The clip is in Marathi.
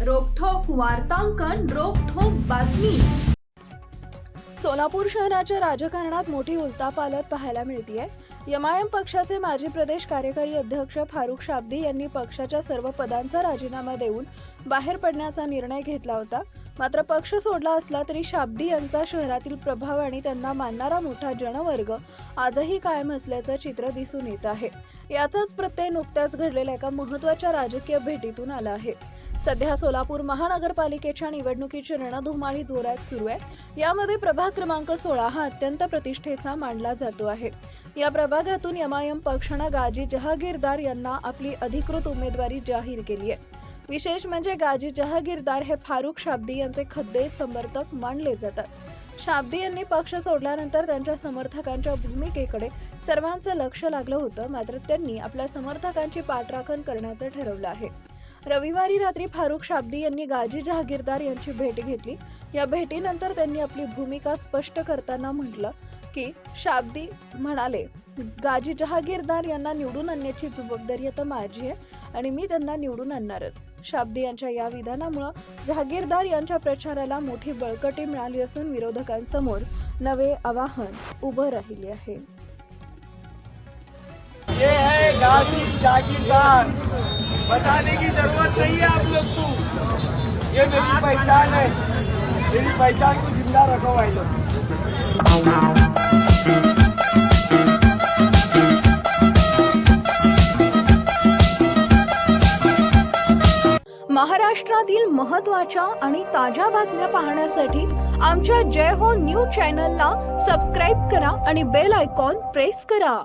वार्तांकन रोखोक बातमी. सोलापूर शहराच्या राजकारणात मोठी उलथापालट पाहायला मिळतीये. एमआयएम पक्षाचे माजी प्रदेश कार्यकारी अध्यक्ष फारुख शाब्दी यांनी पक्षाच्या सर्व पदांचा राजीनामा देऊन बाहेर पडण्याचा निर्णय घेतला होता. मात्र पक्ष सोडला असला तरी शाब्दी यांचा शहरातील प्रभाव आणि त्यांना मानणारा मोठा जनवर्ग आजही कायम असल्याचं चित्र दिसून येत आहे. याचाच प्रत्यय नुकत्याच घडलेल्या एका महत्त्वाच्या राजकीय भेटीतून आला आहे. सध्या सोलापूर महानगरपालिकेच्या निवडणुकीची रणधुमाळी जोरात सुरू आहे. यामध्ये प्रभाग क्रमांक सोळा हा अत्यंत प्रतिष्ठेचा मानला जातो आहे. या प्रभागातून यमायम पक्षानं गाजी जहागीरदार यांना आपली अधिकृत उमेदवारी जाहीर केली आहे. विशेष म्हणजे गाजी जहागीरदार हे फारुख शाब्दी यांचे खद्दे समर्थक मानले जातात. शाब्दी यांनी पक्ष सोडल्यानंतर त्यांच्या समर्थकांच्या भूमिकेकडे सर्वांचं लक्ष लागलं होतं मात्र त्यांनी आपल्या समर्थकांची पाठराखण करण्याचं ठरवलं आहे. रविवारी रात्री फारुख शाब्दी यांनी गाजी जहागीरदार यांची भेट घेतली. या भेटीनंतर त्यांनी आपली भूमिका स्पष्ट करताना म्हटलं की शाब्दी म्हणाले गाजी जहागीरदार यांना निवडून आणण्याची जबाबदारी आता माझी आहे आणि मी त्यांना निवडून आणणारच. शाब्दी यांच्या या विधानामुळं जहागीरदार यांच्या प्रचाराला मोठी बळकटी मिळाली असून विरोधकांसमोर नवे आवाहन उभं राहिले आहे. ये है गाजी जागीरदार बताने की जरूरत नहीं है आप लोग को। ये मेरी पहचान है। मेरी पहचान को जिंदा रखो भाई लोग। महाराष्ट्रातील महत्त्वाच्या आणि ताज्या बातम्या पाहण्यासाठी आमच्या जय हो न्यूज चॅनलला सबस्क्राईब करा आणि बेल आयकॉन प्रेस करा.